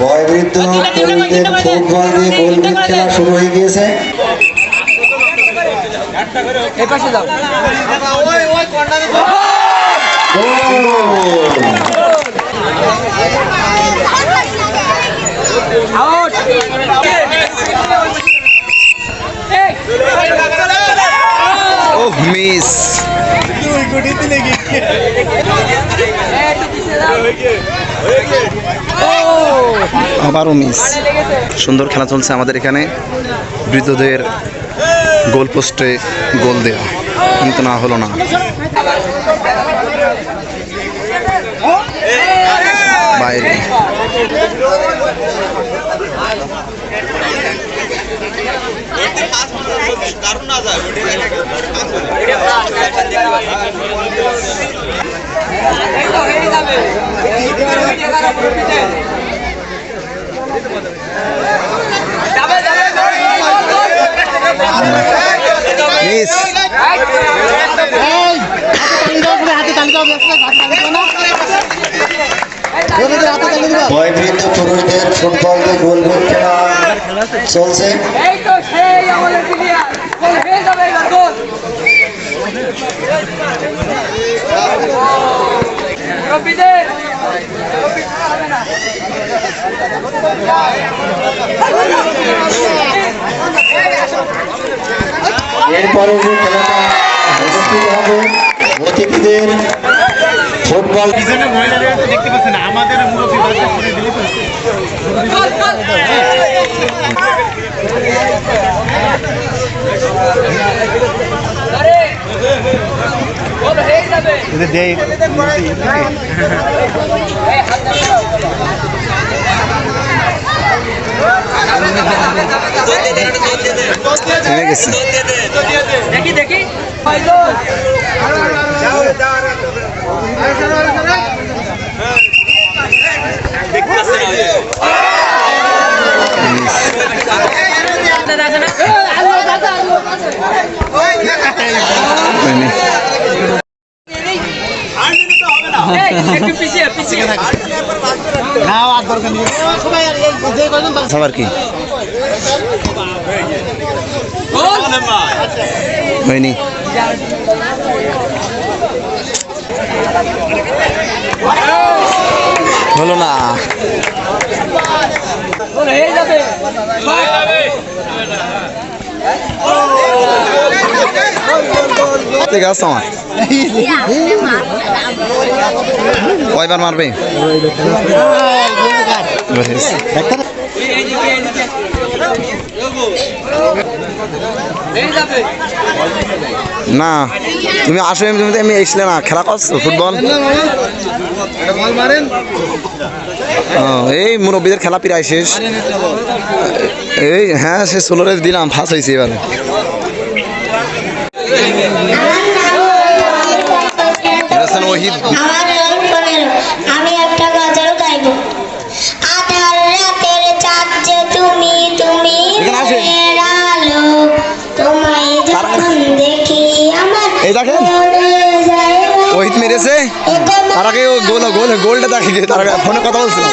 বয়বৃদ্ধ তরুণদের ফুটবল দিয়ে গোলবিদ খেলা শুরু হয়ে গিয়েছে। গোল! মিস আবারও মিস সুন্দর খেলা চলছে আমাদের এখানে। বৃদ্ধদের গোল পোস্টে গোল দেওয়া কিন্তু না, হলো না। বাইরে। মিস বয়বৃদ্ধ তরুণদের ফুটবল দিয়ে গোলবিদ খেলা চলছে এই তো সেই আমাদের প্লেয়ার গোল হয়ে যাবে এবার এরপরে যে খেলাটা অনুষ্ঠিত হবে অতিথিদের ফুটবল দেখতে পাচ্ছেন আমাদের মুরব্বী দরকার করে দিলে তো আরে গোল হয়ে যাবে দেয় থেমে গেছে দেখি দেখি হয়তো হয়নি। এই, একটু পিছিয়ে পিছিয়ে না আর দরকার নেই যে কয়জন আবার কি? হয়নি। হলো না। ঠিক আছে আমার? কয়বার মারবে। না, তুমি আসো, তুমি এমনি এসলে না, খেলা করছ ফুটবল? এই মুরব্বীদের খেলা প্রায় শেষ। এই হ্যাঁ সে ষোলোরে দিলাম ফার্স্ট হয়েছে এবার। নাকি আমার আমি একটা গজল গাইব। আধার রাতের চাঁদ যে তুমি তুমি তোমায় যখন দেখি আমার এই দেখেন। ওহিত মেরেছে। তার আগে গোল গোল গোলটা দেখে তার ফোনে কথা বলছিল।